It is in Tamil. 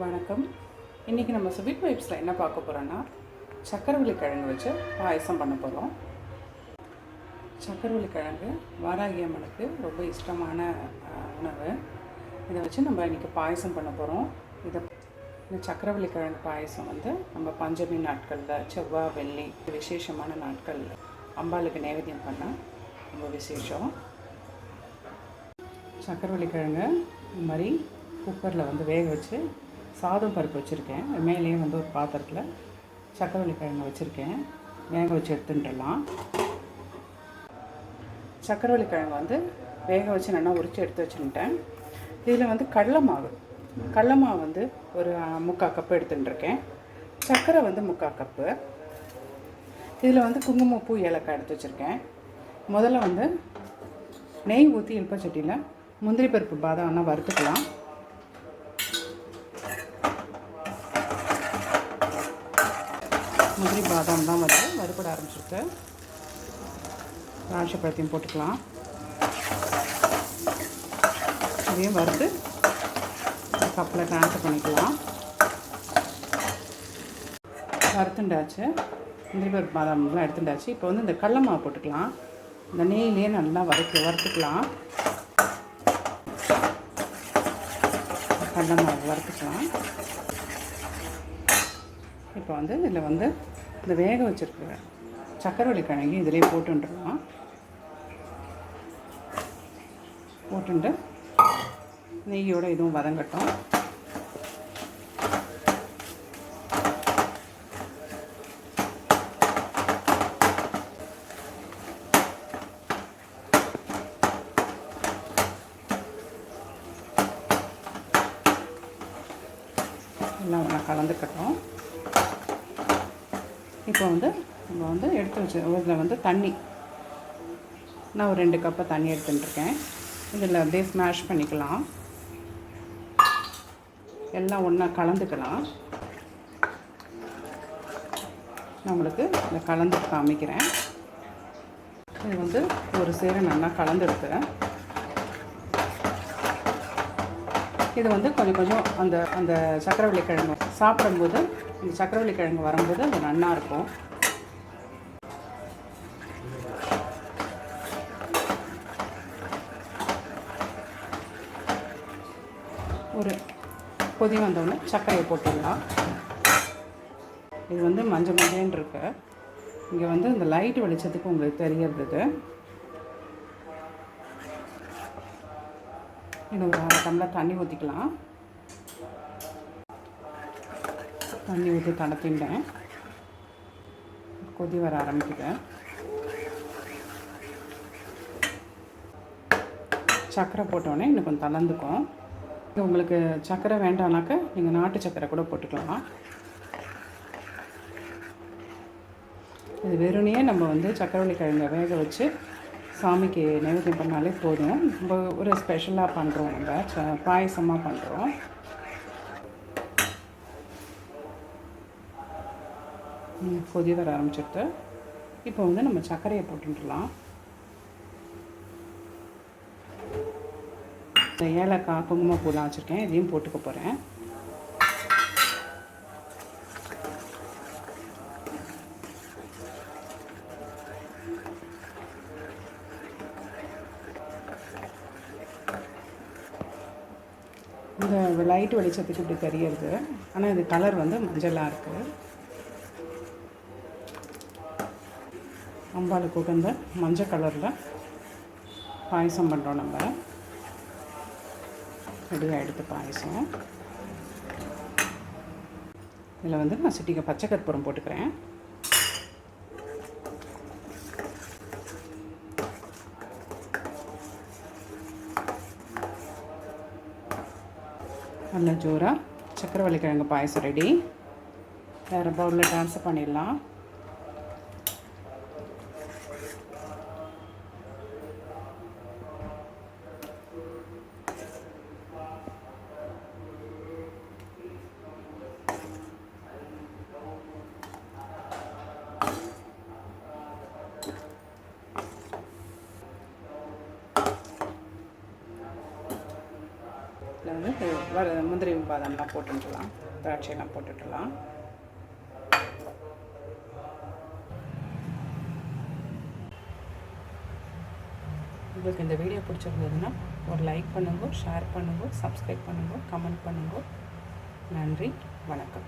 வணக்கம். இன்றைக்கி நம்ம ஸ்வீட் வைப்ஸில் என்ன பார்க்க போகிறோன்னா சக்கரவள்ளி கிழங்கு வச்சு பாயசம் பண்ண போகிறோம் சக்கரவள்ளி கிழங்கு வாராகி அம்மனுக்கு ரொம்ப இஷ்டமான உணவு. இதை வச்சு நம்ம இன்றைக்கி பாயசம் பண்ண போகிறோம் இதை இந்த சக்கரவள்ளி கிழங்கு பாயசம் வந்து நம்ம பஞ்சமி நாட்களில் செவ்வாய் வெள்ளி விசேஷமான நாட்களில் அம்பாளுக்கு நைவேத்தியம் பண்ணால் ரொம்ப விசேஷம். சக்கரவள்ளி கிழங்கு இந்த மாதிரி குக்கரில் வந்து வேக வச்சு சாதம் பருப்பு வச்சுருக்கேன். மேலேயும் வந்து ஒரு பாத்திரத்தில் சக்கரவள்ளி கிழங்கு வச்சுருக்கேன். வேக வச்சு எடுத்துட்டுலாம் சக்கரவள்ளி கிழங்கு வந்து வேக வச்சு நல்லா உரித்து எடுத்து வச்சுருந்துட்டேன். இதில் வந்து கடலை மாவு. கடலை மாவு வந்து ஒரு முக்கா முக்கால் கப்பு எடுத்துட்டுருக்கேன். சர்க்கரை வந்து முக்கால் கப்பு இதில் வந்து குங்குமப்பூ ஏலக்காய் எடுத்து வச்சுருக்கேன். முதல்ல வந்து நெய் ஊற்றி இல்பச்சட்டியில் முந்திரி பருப்பு பாதாம் வறுத்துக்கலாம். முந்திரி பாதாம் தான் வந்து வறுபட ஆரம்பிச்சிருக்கு. திராட்சை பழத்தையும் போட்டுக்கலாம். இதையும் வறுத்து கப்பில் ட்ரான்ஸ்ஃபர் பண்ணிக்கலாம். வறுத்துண்டாச்சு. முந்திரி பருப்பு பாதாம்லாம் எடுத்துட்டாச்சு இப்போ வந்து இந்த கடல மாவு போட்டுக்கலாம். இந்த நெய்லேயே நல்லா வறுக்க வறுத்துக்கலாம். கடல மாவு வறுத்துக்கலாம். இப்போ வந்து இதில் வந்து இந்த வேக வச்சுருக்க சக்கரவள்ளி கிழங்கு இதிலே போட்டுன்றலாம் போட்டு நெய்யோட இதுவும் வதங்கட்டும். எல்லாம் ஒன்றா கலந்துக்கட்டும். இப்போ வந்து நம்ம வந்து எடுத்து வச்சு இதில் வந்து தண்ணி. நான் ஒரு ரெண்டு கப்பை தண்ணி எடுத்துட்டுருக்கேன். இதில் அப்படியே ஸ்மாஷ் பண்ணிக்கலாம். எல்லாம் ஒன்றா கலந்துக்கலாம். நான் உங்களுக்கு இதை கலந்து காமிக்கிறேன். இது வந்து ஒரு சேர நல்லா கலந்துருக்கு இது வந்து கொஞ்சம் கொஞ்சம் அந்த அந்த சக்கரவள்ளி கிழங்கு சாப்பிடும்போது இந்த சக்கரவள்ளி கிழங்கு வரும்போது அது நல்லா இருக்கும். ஒரு கொதி வந்தோடனே சர்க்கரையை போட்டுடலாம். இது வந்து மஞ்சள் மஞ்சள்னு இருக்கு. இங்கே வந்து இந்த லைட் வெளிச்சத்துக்கு உங்களுக்கு தெரியறது. இதில் ஒரு அரை டம்ளர் தண்ணி ஊற்றிக்கலாம் தண்ணி ஊற்றி தடத்தின்றேன் கொதி வர ஆரம்பிக்குது. சர்க்கரை போட்டோடனே இன்னும் கொஞ்சம் தளர்ந்துக்கும். இது உங்களுக்கு சர்க்கரை வேண்டாம்னாக்க நீங்கள் நாட்டு சர்க்கரை கூட போட்டுக்கலாம். இது வெறுனையே நம்ம வந்து சக்கரவள்ளி கிழங்க வேக வச்சு சாமிக்கு நைவேத்தியம் பண்ணாலே போதும். ரொம்ப ஒரு ஸ்பெஷலாக பண்ணுறோம் நம்ம. ச- பாயசமாக பண்ணுறோம் கொதி வர ஆரம்பிச்சிட்டு இப்போ வந்து நம்ம சர்க்கரையை போட்டுடலாம். இந்த ஏலக்காய் குங்குமப்பூலாம் வச்சுருக்கேன். இதையும் போட்டுக்க போகிறேன் இந்த லைட் வெளிச்சத்துக்கு இப்படி தெரியறது ஆனால் இது கலர் வந்து மஞ்சளாக இருக்குது அம்பாளுக்கு உகந்த மஞ்சள் கலரில் பாயசம் பண்ணுறோம் நம்ம. ரெடியாக எடுத்து பாயசம். இதில் வந்து நான் சிட்டிக்கு பச்சை கற்பூரம் போட்டுக்கிறேன். நல்லா ஜோராக சக்கரவள்ளி கிழங்கு பாயசம் ரெடி வேறு பவுலில் ட்ரான்ஸ்ஃபர் பண்ணிடலாம். வந்து வர முந்திரி பாதாம்லாம் போட்டுட்டுலாம் திராட்சையெல்லாம் போட்டுட்டுலாம். உங்களுக்கு இந்த வீடியோ பிடிச்சிருந்ததுன்னா ஒரு லைக் பண்ணுங்க ஷேர் பண்ணுங்க சப்ஸ்கிரைப் பண்ணுங்க கமெண்ட் பண்ணுங்க. நன்றி வணக்கம்.